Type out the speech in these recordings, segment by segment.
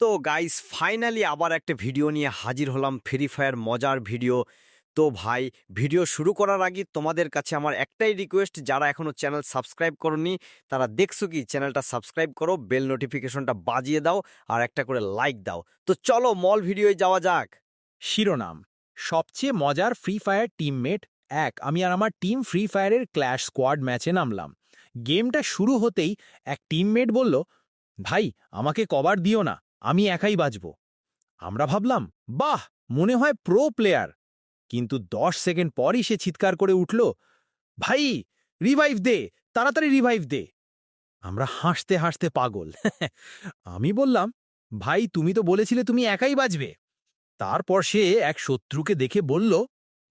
তো guys finally আবার একটা ভিডিও নিয়ে হাজির হলাম। ফ্রি ফায়ার মজার ভিডিও তো ভাই ভিডিও শুরু করার আগে তোমাদের কাছে আমার একটাই রিকোয়েস্ট যারা এখনও চ্যানেল সাবস্ক্রাইব করনি, তারা দেখছ কি চ্যানেলটা সাবস্ক্রাইব করো বেল নোটিফিকেশনটা বাজিয়ে দাও, আর একটা করে লাইক দাও। তো চলো মল ভিডিওয়ে যাওয়া যাক। শিরোনাম, সবচেয়ে মজার ফ্রি ফায়ার টিমমেট এক। আমি আর আমার টিম ফ্রি ফায়ারের ক্ল্যাশ স্কোয়াড ম্যাচে নামলাম। গেমটা শুরু হতেই এক টিমমেট বলল, ভাই, আমাকে কভার দিও না। আমি একাই বাঁচব আমরা ভাবলাম, বাহ, মনে হয় প্রো প্লেয়ার কিন্তু দশ সেকেন্ড পরই সে চিৎকার করে উঠল, ভাই রিভাইভ দে, তাড়াতাড়ি রিভাইভ দে। আমরা হাসতে হাসতে পাগল। আমি বললাম, ভাই, তুমি তো বলেছিলে তুমি একাই বাঁচবে তারপর সে এক শত্রুকে দেখে বলল,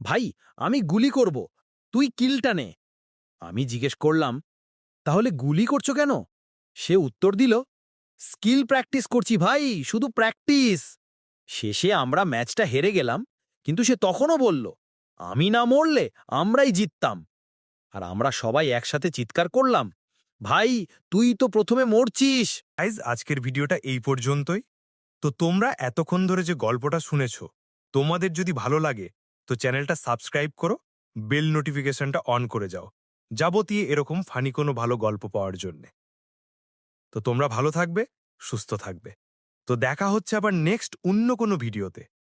ভাই, আমি গুলি করব, তুই কিলটা নে আমি জিজ্ঞেস করলাম, তাহলে গুলি করছ কেন? সে উত্তর দিল স্কিল প্র্যাকটিস করছি ভাই, শুধু প্র্যাকটিস। শেষে আমরা ম্যাচটা হেরে গেলাম, কিন্তু সে তখনও বলল, আমি না মরলে আমরাই জিততাম। আর আমরা সবাই একসাথে চিৎকার করলাম, ভাই, তুই তো প্রথমে মরছিস। গাইজ আজকের ভিডিওটা এই পর্যন্তই। তো তোমরা এতক্ষণ ধরে যে গল্পটা শুনেছ, তোমাদের যদি ভালো লাগে, তো চ্যানেলটা সাবস্ক্রাইব করো, বেল নোটিফিকেশনটা অন করে যাও, যাবতীয় এরকম ফানি কোনো ভালো গল্প পাওয়ার জন্যে। তো তোমরা ভালো থাকবে সুস্থ থাকবে। তো দেখা হচ্ছে আবার নেক্সট অন্য কোনো ভিডিওতে।